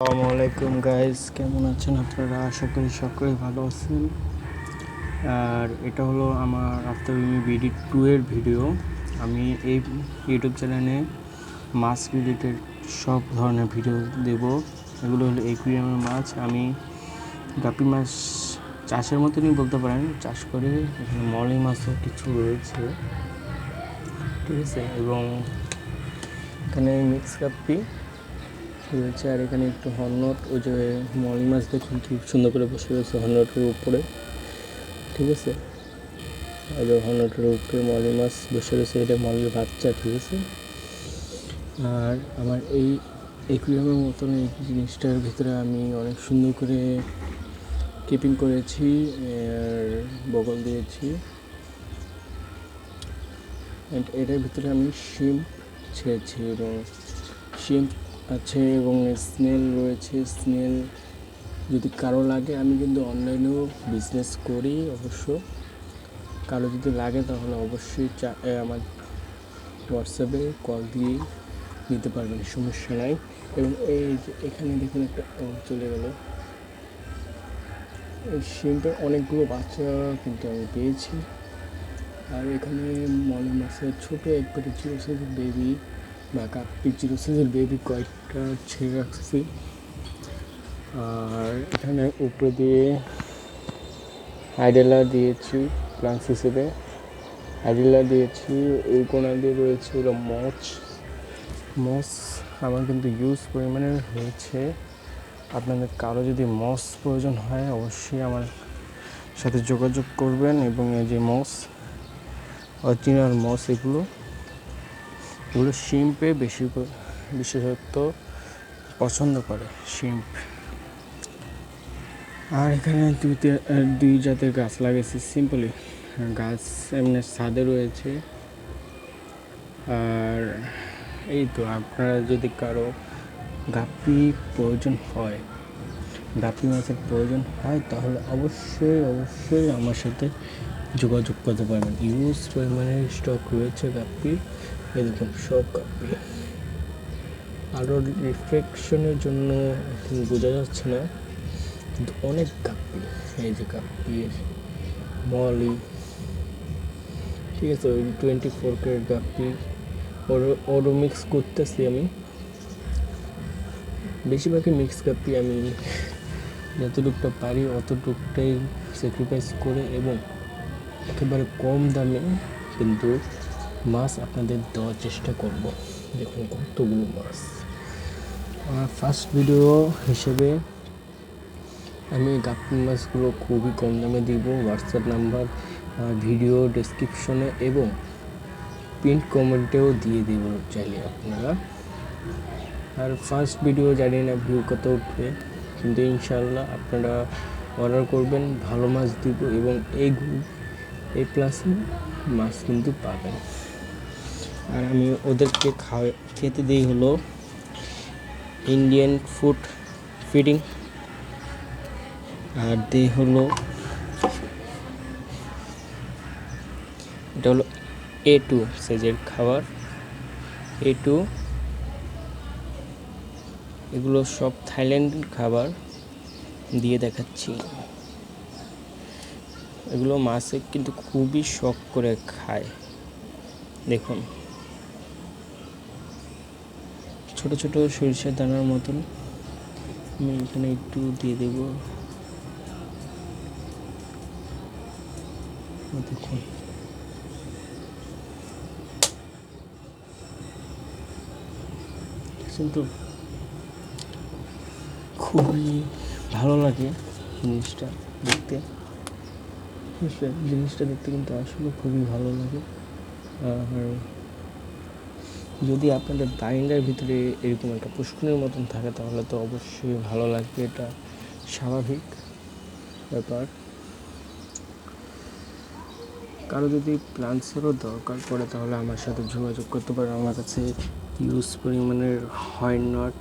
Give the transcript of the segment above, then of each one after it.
আসসালামু আলাইকুম গাইস কেমন আছেন আপনারা? আশা করি সকলেই ভালো আছেন। আর এটা হলো আমার আফটার বিডি টু এর ভিডিও আমি এই ইউটিউব চ্যানেলে মাছ রিলেটেড সব ধরনের ভিডিও দেব। এগুলো হলো একুরিয়ামের মাছ আমি গাপি মাছ চাষের মতনই বলতে পারেন। চাষ করে এখানে মলি মাছও কিছু রয়েছে। ঠিক আছে? এবং এখানে মিক্স গাপ্পি রয়েছে আর এখানে একটু হর্নট ওই যে মলি মাছ দেখুন কি সুন্দর করে বসে রয়েছে হর্নটের উপরে, ঠিক আছে? আর হর্নটের উপরে মলি মাছ বসে রয়েছে, এটা মলির বাচ্চা, ঠিক আছে? আর আমার এই একুরিয়ামের মতন এই জিনিসটার ভিতরে আমি অনেক সুন্দর করে কিপিং করেছি, আর বগল দিয়েছি। অ্যান্ড এটার ভিতরে আমি শিম ছেড়েছি এবং শিম আছে এবং স্নেল রয়েছে। স্নেল যদি কারও লাগে, আমি কিন্তু অনলাইনেও বিজনেস করি অবশ্য। কারও যদি লাগে, তাহলে অবশ্যই আমার হোয়াটসঅ্যাপে কল দিয়ে নিতে পারবেন, সমস্যা নাই। এবং এই যে এখানে দেখুন একটা চলে গেল। এই শিমটার অনেকগুলো বাচ্চা কিন্তু আমি পেয়েছি। আর এখানে মলি মাছের ছোটো একবারে সাইজের বেবি বা কাপ্পি জিরো সাইজের বেবি কয়েকটা ছেড়ে রাখছি। আর এখানে উপরে দিয়ে আইডেলা দিয়েছি প্লান্স হিসেবে। আইডেলা দিয়েছি, এই কোণা দিয়ে রয়েছে হলো মচ মস আমার কিন্তু ইউজ পরিমাণে হয়েছে। আপনাদের কারও যদি মস প্রয়োজন হয়, অবশ্যই আমার সাথে যোগাযোগ করবেন এবং এই যে মস অরিজিনাল মস এগুলো এগুলো শিম্পে বেশি বিশেষত্ব পছন্দ করে, শিম্প। আর এখানে দুই দুই জাতের গাছ লাগিয়েছি সিম্পলি। গাছ এমনি ছাদে রয়েছে। আর এই তো আপনারা যদি কারও গাপ্পি প্রয়োজন হয় গাপ্পি মাছের প্রয়োজন হয়, তাহলে অবশ্যই অবশ্যই আমার সাথে যোগাযোগ করতে পারবেন। ইউজ পরিমাণে স্টক রয়েছে গাপ্পি দেখুন সব গাপ্পি আরও রিফ্লেকশনের জন্য বোঝা যাচ্ছে না, কিন্তু অনেক গাপ্পি এই যে গাপ্পির মলি। ঠিক আছে, ওই টোয়েন্টি ফোর ক্যারেট গাপ্পি ওরও মিক্স করতেছি আমি। বেশিরভাগই মিক্স গাপ্পি আমি যতটুকটা পারি অতটুকটাই স্যাক্রিফাইস করে এবং একেবারে কম দামে কিন্তু মাছ আপনাদের দেওয়ার চেষ্টা করব। দেখুন কতগুলো মাছ। আমার ফার্স্ট ভিডিও হিসেবে আমি গাপ্পি মাছগুলো খুবই কম দামে দিব। হোয়াটসঅ্যাপ নাম্বার ভিডিও ডেসক্রিপশনে এবং প্রিন্ট কমেন্টেও দিয়ে দেব চাইলে আপনারা। আর ফার্স্ট ভিডিও জানি না ভিউ কত উঠবে, কিন্তু ইনশাল্লাহ আপনারা অর্ডার করবেন, ভালো মাছ দিব এবং এই এই প্লাসে মাছ কিন্তু পাবেন। আর আমি ওদেরকে খাওয়া খেতে দিই হলো ইন্ডিয়ান ফুড ফিডিং আর দিই হলো, এটা হলো এ টু সেজের খাবার। এ টু এগুলো সব থাইল্যান্ড খাবার দিয়ে দেখাচ্ছি। এগুলো মাছে কিন্তু খুবই শখ করে খায়। দেখুন। ছোট ছোট সরিষার দানার মতন। আমি এখানে একটু দিয়ে দেব। দেখুন। কিন্তু খুবই ভালো লাগে জিনিসটা দেখতে। জিনিসটা দেখতে কিন্তু আসলে খুবই ভালো লাগে। আর যদি আপনাদের বাইন্ডার ভিতরে এরকম একটা পুষ্করের মতন থাকে, তাহলে তো অবশ্যই ভালো লাগবে। এটা স্বাভাবিক ব্যাপার। কারও যদি প্লান্টসেরও দরকার পড়ে, তাহলে আমার সাথে যোগাযোগ করতে পারেন। আমার কাছে ইউজ পরিমাণের হয় নট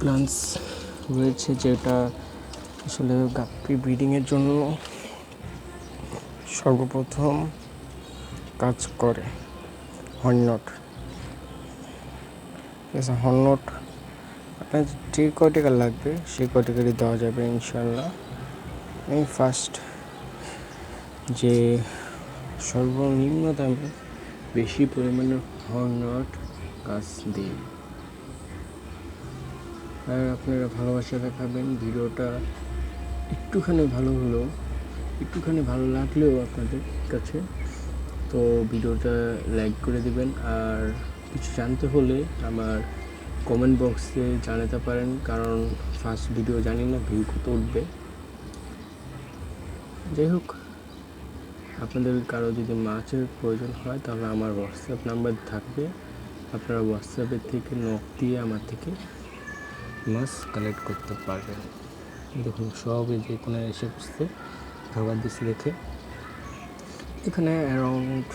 প্লান্টস রয়েছে, যেটা আসলে গাপ্পি ব্রিডিংয়ের জন্য সর্বপ্রথম কাজ করে। হর্নট ঠিক আছে হর্নট আপনার যে কয় লাগবে, সেই কয় দেওয়া যাবে ইনশাল্লাহ আমি ফার্স্ট যে সর্বনিম্ন দামে বেশি পরিমাণে হর্নট গাছ দিই আর আপনারা ভালোবাসা দেখাবেন, ভিডিওটা একটুখানি ভালো হলেও, একটুখানি ভালো লাগলেও আপনাদের কাছে তো ভিডিওটা লাইক করে দিবেন। আর কিছু জানতে হলে আমার কমেন্ট বক্সে জানাতে পারেন, কারণ ফার্স্ট ভিডিও জানি না ভিউ কত উঠবে। যাই হোক, আপনাদের কারও যদি মাছের প্রয়োজন হয়, তাহলে আমার হোয়াটসঅ্যাপ নাম্বার থাকবে। আপনারা হোয়াটসঅ্যাপের থেকে নক দিয়ে আমার থেকে মাছ কালেক্ট করতে পারবেন। দেখুন সব এই যে কোনো এসে খাবার দিচ্ছে দেখে। এখানে অ্যারাউন্ড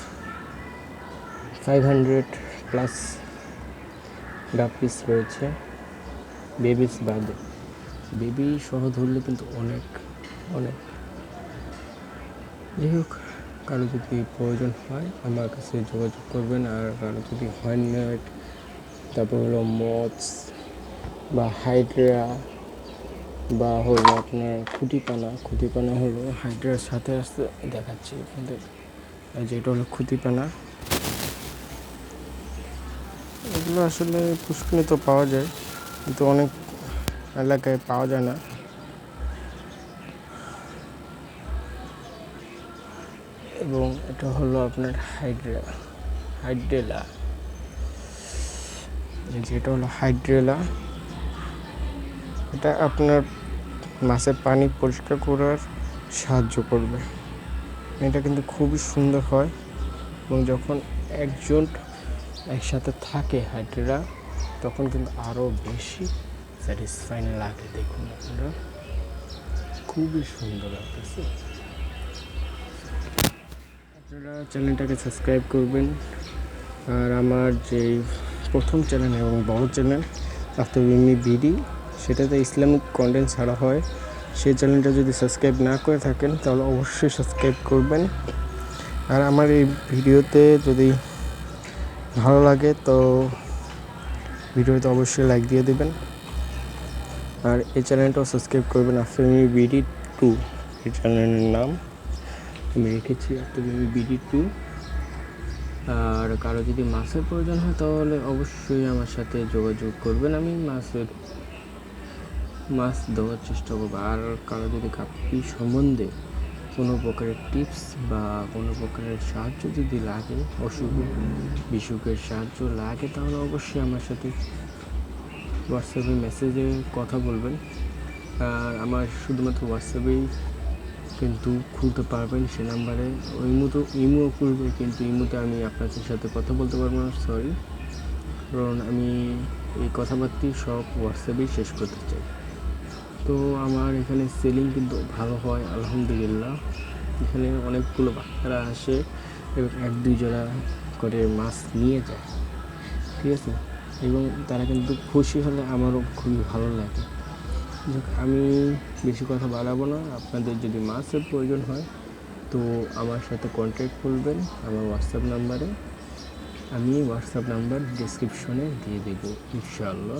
ফাইভ হান্ড্রেড প্লাস ডাপিস রয়েছে। বেবিস বাদে বেবি সহ ধরলে কিন্তু অনেক অনেক। যাই হোক, কারও যদি প্রয়োজন হয় আমার কাছে যোগাযোগ করবেন, আর কারও যদি হয় না, তারপর হলো মথস বা হাইড্রা বা হলো আপনার খুঁটিপানা খুঁটিপানা হলো হাইড্রার সাথে আসতে দেখাচ্ছি আপনাদের। যেটা হলো খুঁটিপানা। এগুলো আসলে পুষ্কিনি তো পাওয়া যায়, কিন্তু অনেক এলাকায় পাওয়া যায় না। এবং এটা হলো আপনার হাইড্রা, হাইড্রেলা। যেটা হলো হাইড্রেলা। এটা আপনার মাছের পানি পরিষ্কার করার সাহায্য করবে। এটা কিন্তু খুবই সুন্দর হয় এবং যখন একজন একসাথে থাকে হাইড্রেরা, তখন কিন্তু আরও বেশি স্যাটিসফাইং লাগে দেখুন আপনারা। খুবই সুন্দর লাগতেছে। আপনারা চ্যানেলটাকে সাবস্ক্রাইব করবেন। আর আমার যে প্রথম চ্যানেল এবং বড় চ্যানেল আফটার মিমি বিডি সেটাতে ইসলামিক কন্টেন্ট ছাড়া হয়। সেই চ্যানেলটা যদি সাবস্ক্রাইব না করে থাকেন, তাহলে অবশ্যই সাবস্ক্রাইব করবেন। আর আমার এই ভিডিওতে যদি ভালো লাগে, তো ভিডিওতে অবশ্যই লাইক দিয়ে দেবেন। আর এই চ্যানেলটাও সাবস্ক্রাইব করবেন আফটার মিমি বিডি টু। এই চ্যানেলের নাম। আমি রেখেছি আফটার মিমি বিডি টু। আর কারও যদি মাছের প্রয়োজন হয়, তাহলে অবশ্যই আমার সাথে যোগাযোগ করবেন। আমি মাছের মাছ দেওয়ার চেষ্টা করব। আর কারও যদি কাপি সম্বন্ধে কোনো প্রকারের টিপস বা কোনো প্রকারের সাহায্য যদি লাগে, অসুখ বিসুখের সাহায্য লাগে, তাহলে অবশ্যই আমার সাথে হোয়াটসঅ্যাপে মেসেজে কথা বলবেন। আর আমার শুধুমাত্র হোয়াটসঅ্যাপেই কিন্তু খুলতে পারবেন সে নাম্বারে। ওই তো ইমো খুলবে, কিন্তু ইমোতে আমি আপনাদের সাথে কথা বলতে পারব না সরি কারণ আমি এই কথাবার্তাই সব হোয়াটসঅ্যাপেই শেষ করতে চাই। তো আমার এখানে সেলিং কিন্তু ভালো হয়, আলহামদুলিল্লাহ। এখানে অনেকগুলো বাচ্চারা আসে এবং এক, দুই করে মাছ নিয়ে যায়, ঠিক আছে? এবং তারা কিন্তু খুশি হলে আমারও খুবই ভালো লাগে। আমি বেশি কথা বাড়াবো না, আপনাদের যদি মাছের প্রয়োজন হয়, তো আমার সাথে কন্ট্যাক্ট করবেন আমার হোয়াটসঅ্যাপ নাম্বারে আমি হোয়াটসঅ্যাপ নাম্বার ডিসক্রিপশনে দিয়ে দেবো, ইনশাআল্লাহ।